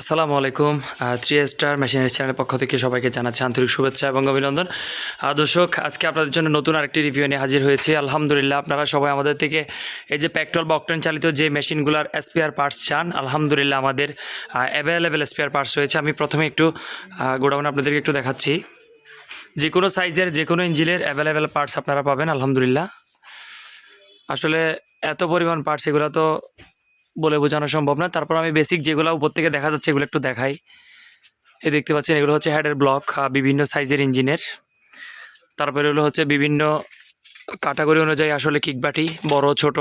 আসসালামু আলাইকুম three star মেশিনের চ্যানেলের পক্ষ থেকে সবাইকে জানাচ্ছি আন্তরিক শুভেচ্ছা এবং অভিনন্দন। দর্শক, আজকে আপনাদের জন্য নতুন আরেকটি রিভিউ নিয়ে হাজির হয়েছি। আলহামদুলিল্লাহ, আপনারা সবাই আমাদের থেকে এই যে পেট্রোল বা চালিত যে মেশিনগুলোর স্পেয়ার পার্টস চান, আলহামদুলিল্লাহ আমাদের অ্যাভেলেবেল স্পেয়ার পার্টস রয়েছে। আমি প্রথমে একটু গোডাউন আপনাদেরকে একটু দেখাচ্ছি। যে কোনো সাইজের যে কোনো ইঞ্জিনের অ্যাভেলেবেল পার্টস আপনারা পাবেন, আলহামদুলিল্লাহ। আসলে এত পরিমাণ পার্টস এগুলো তো বলে বোঝানো সম্ভব না। তারপর আমি বেসিক যেগুলো উপর থেকে দেখা যাচ্ছে এগুলো একটু দেখাই। এই দেখতে পাচ্ছেন, এগুলো হচ্ছে হেডের ব্লক বিভিন্ন সাইজের ইঞ্জিনের তারপরে এগুলো হচ্ছে বিভিন্ন ক্যাটাগরি অনুযায়ী আসলে কিকবাটি বড়, ছোট।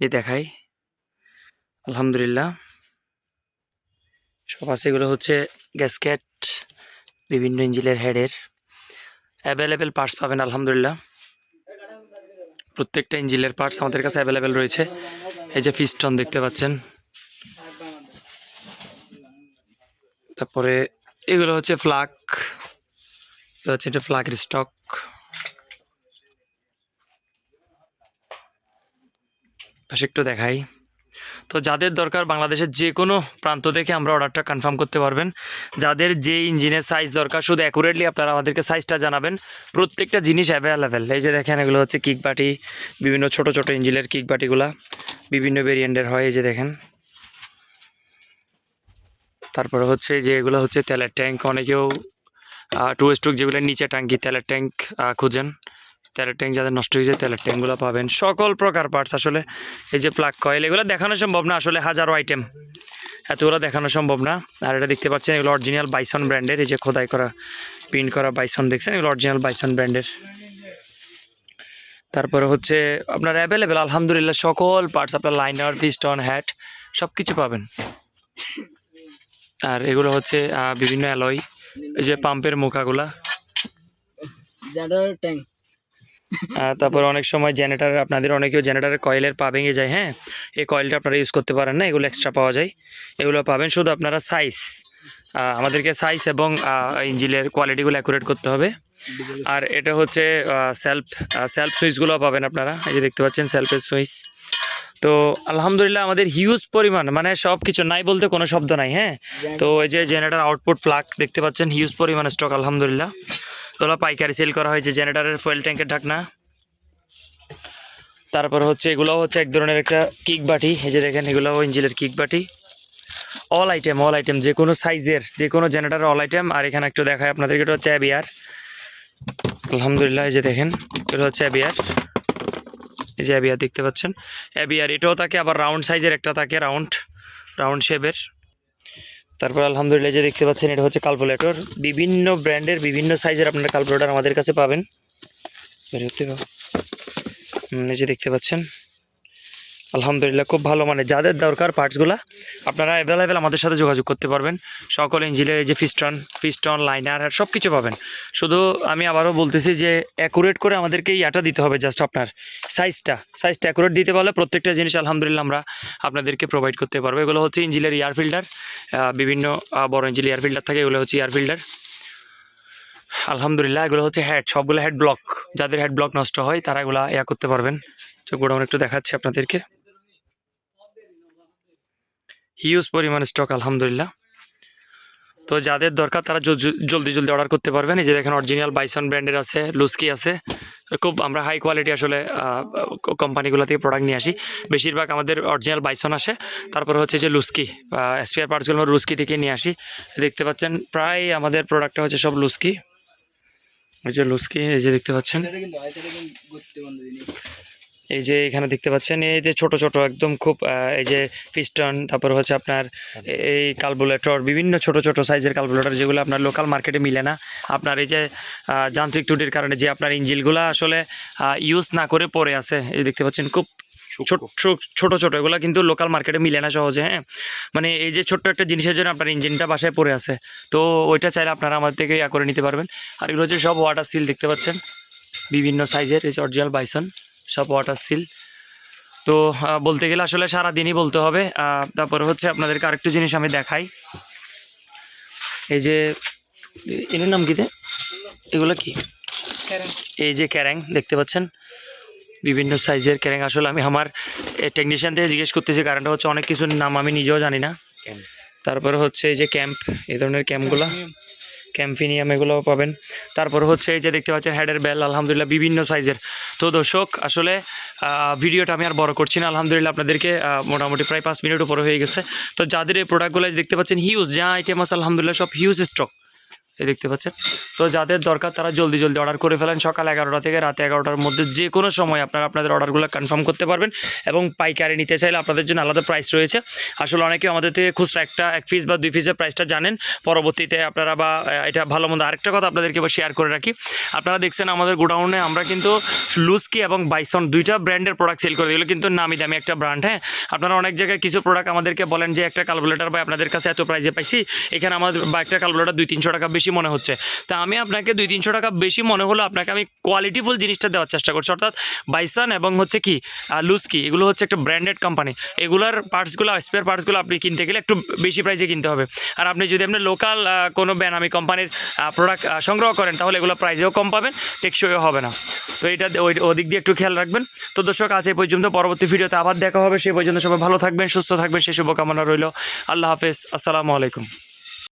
এই দেখাই। আলহামদুলিল্লাহ। সব আছে, এগুলো হচ্ছে গ্যাসকেট বিভিন্ন ইঞ্জিনের হেডের অ্যাভেলেবেল পার্টস পাবেন, আলহামদুলিল্লাহ। প্রত্যেকটা ইঞ্জিনের পার্টস আমাদের কাছে অ্যাভেলেবেল রয়েছে। এই যে ফিস্টন দেখতে পাচ্ছেন। তারপরে এগুলো হচ্ছে ফ্লাক। হচ্ছে এটা ফ্লাকের স্টক। পাশে একটু দেখাই। তো যাদের দরকার বাংলাদেশের যে কোনো প্রান্ত থেকে আমরা অর্ডারটা কনফার্ম করতে পারবেন। যাদের যে ইঞ্জিনের সাইজ দরকার, শুধু অ্যাকুরেটলি আপনারা আমাদেরকে সাইজটা জানাবেন। প্রত্যেকটা জিনিস অ্যাভেলেবেল এই যে দেখেন, এগুলো হচ্ছে কিকবাটি, বিভিন্ন ছোট ছোট ইঞ্জিনের কিকবাটিগুলা। বিভিন্ন ভেরিয়েন্টের হয় এই যে দেখেন। তারপরে হচ্ছে যে এগুলো হচ্ছে তেলের ট্যাঙ্ক অনেকেও টু স্ট্রোক যেগুলো নিচে ট্যাঙ্কি তেলের ট্যাঙ্ক খুঁজেন। তেলের ট্যাঙ্ক যাদের নষ্ট হয়ে যায় তেলের ট্যাঙ্কগুলো পাবেন। সকল প্রকার পার্টস আসলে এই যে প্লাগ কয়েল এগুলো দেখানো সম্ভব না আসলে হাজারো আইটেম এতগুলো দেখানো সম্ভব না। আর এটা দেখতে পাচ্ছেন এগুলো অরিজিনাল বাইসন ব্র্যান্ডের এই যে খোদাই করা প্রিন্ট করা বাইসন দেখছেন? এগুলো অরিজিনাল বাইসন ব্র্যান্ডের তারপরে হচ্ছে আপনার অ্যাভেলেবেল আলহামদুলিল্লাহ সকল পার্টস আপনার লাইনার পিস্টন হ্যাট সব কিছু পাবেন। আর এগুলো হচ্ছে বিভিন্ন অ্যালয় এই যে পাম্পের মুখাগুলা। তারপর অনেক সময় জেনারেটার আপনাদের অনেকেও জেনারেটারের কয়েলের পা ভেঙে যায় হ্যাঁ? এই কয়েলটা আপনারা ইউজ করতে পারেন না এগুলো এক্সট্রা পাওয়া যায়। এগুলো পাবেন শুধু আপনারা সাইজ আমাদেরকে সাইজ এবং ইঞ্জিনের কোয়ালিটিগুলো অ্যাকুরেট করতে হবে। আর এটা হচ্ছে সেলফ সেলফ সুইচগুলো পাবেন আপনারা। এই যে দেখতে পাচ্ছেন সেলফের সুইচ তো আলহামদুলিল্লাহ আমাদের হিউজ পরিমাণ মানে সব কিছু নাই বলতে কোনো শব্দ নাই হ্যাঁ? তো এই যে জেনারেটার আউটপুট প্লাগ দেখতে পাচ্ছেন হিউজ পরিমাণ স্টক আলহামদুলিল্লাহ। তোলা পাইকারি সেল করা হয়েছে জেনারেটারের ফুয়েল ট্যাঙ্কের ঢাকনা। তারপর হচ্ছে এগুলোও হচ্ছে এক ধরনের একটা কিক বাটি। এই যে দেখেন এগুলোও ইঞ্জিলের কিক বাটি। অল আইটেম অল আইটেম যে কোনো সাইজের যে কোনো জেনারেটার অল আইটেম আর এখানে একটু দেখায় আপনাদেরকে এটা হচ্ছে অ্যাবিয়ার আলহামদুলিল্লাহ, এই যে দেখেন, এটা হচ্ছে অ্যাবিয়ার। এই যে অ্যাবিয়ার দেখতে পাচ্ছেন। অ্যাবিয়ার, এটাও থাকে আবার রাউন্ড সাইজের একটা থাকে রাউন্ড রাউন্ড শেপের। তারপর আলহামদুলিল্লাহ যে দেখতে পাচ্ছেন, এটা হচ্ছে কালকুলেটর বিভিন্ন ব্র্যান্ডের, বিভিন্ন সাইজের আপনারা কালকুলেটর আমাদের কাছে পাবেন। এই যে দেখতে পাচ্ছেন। আলহামদুলিল্লাহ, খুব ভালো। মানে যাদের দরকার পার্টসগুলো আপনারা অ্যাভেলেবেল আমাদের সাথে যোগাযোগ করতে পারবেন। সকল ইঞ্জিনের যে ফিস্টন ফিস্টন লাইনার সব কিছু পাবেন। শুধু আমি আবারও বলতেছি যে অ্যাকুরেট করে আমাদেরকে ইয়াটা দিতে হবে জাস্ট আপনার সাইজটা সাইজটা অ্যাকুরেট দিতে পারলে প্রত্যেকটা জিনিস আলহামদুলিল্লাহ আমরা আপনাদেরকে প্রোভাইড করতে পারব। এগুলো হচ্ছে ইঞ্জিনের এয়ার ফিল্টার বিভিন্ন বড় ইঞ্জিল এয়ার ফিল্টার থাকে, এগুলো হচ্ছে এয়ার ফিল্টার আলহামদুলিল্লাহ, এগুলো হচ্ছে হেড সবগুলো হেড ব্লক যাদের হেড ব্লক নষ্ট হয়, তারা এগুলো ইয়া করতে পারবেন। তো গোডাউন একটু দেখাচ্ছি আপনাদেরকে। হিউজ পরিমাণ স্টক আলহামদুলিল্লাহ। তো যাদের দরকার, তারা জলদি জলদি অর্ডার করতে পারবেন। এই যে দেখেন অরিজিনাল বাইসন ব্র্যান্ডের আছে লুস্কি আছে। খুব আমরা হাই কোয়ালিটি আসলে কোম্পানিগুলো থেকে প্রোডাক্ট নিয়ে আসি। বেশিরভাগ আমাদের অরিজিনাল বাইসন আসে। তারপর হচ্ছে যে লুস্কি স্পেয়ার পার্টসগুলো আমরা লুস্কি থেকে নিয়ে আসি। দেখতে পাচ্ছেন, প্রায় আমাদের প্রোডাক্টটা হচ্ছে সব লুস্কি এই যে লুস্কি এই যে দেখতে পাচ্ছেন। এই যে এখানে দেখতে পাচ্ছেন এই যে ছোট ছোট একদম খুব এই যে পিস্টন তারপর হচ্ছে আপনার এই কালবুলেটর বিভিন্ন ছোট ছোট সাইজের কালবুলেটর যেগুলো আপনার লোকাল মার্কেটে মিলে না। আপনার এই যে যান্ত্রিক ত্রুটির কারণে যে আপনার ইঞ্জিলগুলো আসলে ইউজ না করে পড়ে আছে। এই দেখতে পাচ্ছেন খুব ছোট ছোট ছোট এগুলো কিন্তু লোকাল মার্কেটে মিলে না সহজে হ্যাঁ? মানে এই যে ছোট্ট একটা জিনিসের জন্য আপনার ইঞ্জিনটা বাসায় পড়ে আছে। তো ওইটা চাইলে আপনারা আমাদের থেকে ইয়া করে নিতে পারবেন। আর এগুলো হচ্ছে সব ওয়াটার সিল দেখতে পাচ্ছেন। বিভিন্ন সাইজের এই যে অরিজিনাল বাইসন সব ওয়াটার সিল তো বলতে গেলে আসলে সারা দিনই বলতে হবে। তারপরে হচ্ছে আপনাদেরকে আরেকটু জিনিস আমি দেখাই। এই যে এটার নাম কিতে এগুলো কি? এই যে ক্যারাং দেখতে পাচ্ছেন? বিভিন্ন সাইজের ক্যারাং। আসলে আমি আমার টেকনিশিয়ান থেকে জিজ্ঞেস করতেছি কারণটা হচ্ছে অনেক কিছুর নাম আমি নিজেও জানি না। তারপরে হচ্ছে এই যে ক্যাম্প এই ধরনের ক্যাম্পগুলো ক্যাম্পিনিয়াম এগুলোও পাবেন। তারপর হচ্ছে এই যে দেখতে পাচ্ছেন হেডের বেল আলহামদুলিল্লাহ বিভিন্ন সাইজের তো দর্শক, আসলে ভিডিওটা আমি আর বড় করছি না। আলহামদুলিল্লাহ আপনাদেরকে মোটামুটি প্রায় পাঁচ মিনিট উপরে হয়ে গেছে। তো যাদের এই প্রোডাক্টগুলো দেখতে পাচ্ছেন হিউজ যা আইটেম আলহামদুলিল্লাহ সব হিউজ স্টক এই দেখতে পাচ্ছেন। তো যাদের দরকার তারা জলদি জলদি অর্ডার করে ফেলেন। সকাল এগারোটা থেকে রাতে এগারোটার মধ্যে যে কোনো সময় আপনারা আপনাদের অর্ডারগুলো কনফার্ম করতে পারবেন এবং পাইকারি নিতে চাইলে আপনাদের জন্য আলাদা প্রাইস রয়েছে। আসলে অনেকে আমাদের থেকে খুচরা একটা, এক পিস বা দুই পিসের প্রাইসটা জানেন। পরবর্তীতে আপনারা বা এটা ভালো মন্দ আরেকটা কথা আপনাদেরকে বা শেয়ার করে রাখি। আপনারা দেখছেন আমাদের গোডাউনে আমরা কিন্তু লুস্কি এবং বাইসন দুইটা ব্র্যান্ডের প্রোডাক্ট সেল করে দিল কিন্তু নামি দামি একটা ব্র্যান্ড হ্যাঁ? আপনারা অনেক জায়গায় কিছু প্রোডাক্ট আমাদেরকে বলেন যে, একটা ক্যালকুলেটার বা আপনাদের কাছে এত প্রাইজে পাইছি। এখানে আমাদের বা একটা ক্যালকুলেটার দুই তিনশো টাকা বেশি মনে হচ্ছে। তা আমি আপনাকে দুই তিনশো টাকা বেশি মনে হলো আপনাকে আমি কোয়ালিটিফুল জিনিসটা দেওয়ার চেষ্টা করছি। অর্থাৎ বাইসান এবং হচ্ছে কি লুস্কি এগুলো হচ্ছে একটা ব্র্যান্ডেড কোম্পানি এগুলোর পার্টসগুলো স্পেয়ার পার্টসগুলো আপনি কিনতে গেলে একটু বেশি প্রাইসে কিনতে হবে। আর আপনি যদি আপনি লোকাল কোনো বেনামি কোম্পানির প্রোডাক্ট সংগ্রহ করেন, তাহলে এগুলো প্রাইসেও কম পাবেন, টেকসইও হবে না। তো এটা ওই, ওদিক দিয়ে একটু খেয়াল রাখবেন। তো দর্শক, আজ এই পর্যন্ত, পরবর্তী ভিডিওতে আবার দেখা হবে। সেই পর্যন্ত সবাই ভালো থাকবেন, সুস্থ থাকবেন। সেই শুভকামনা রইল। আল্লাহ হাফেজ। আসসালামু আলাইকুম।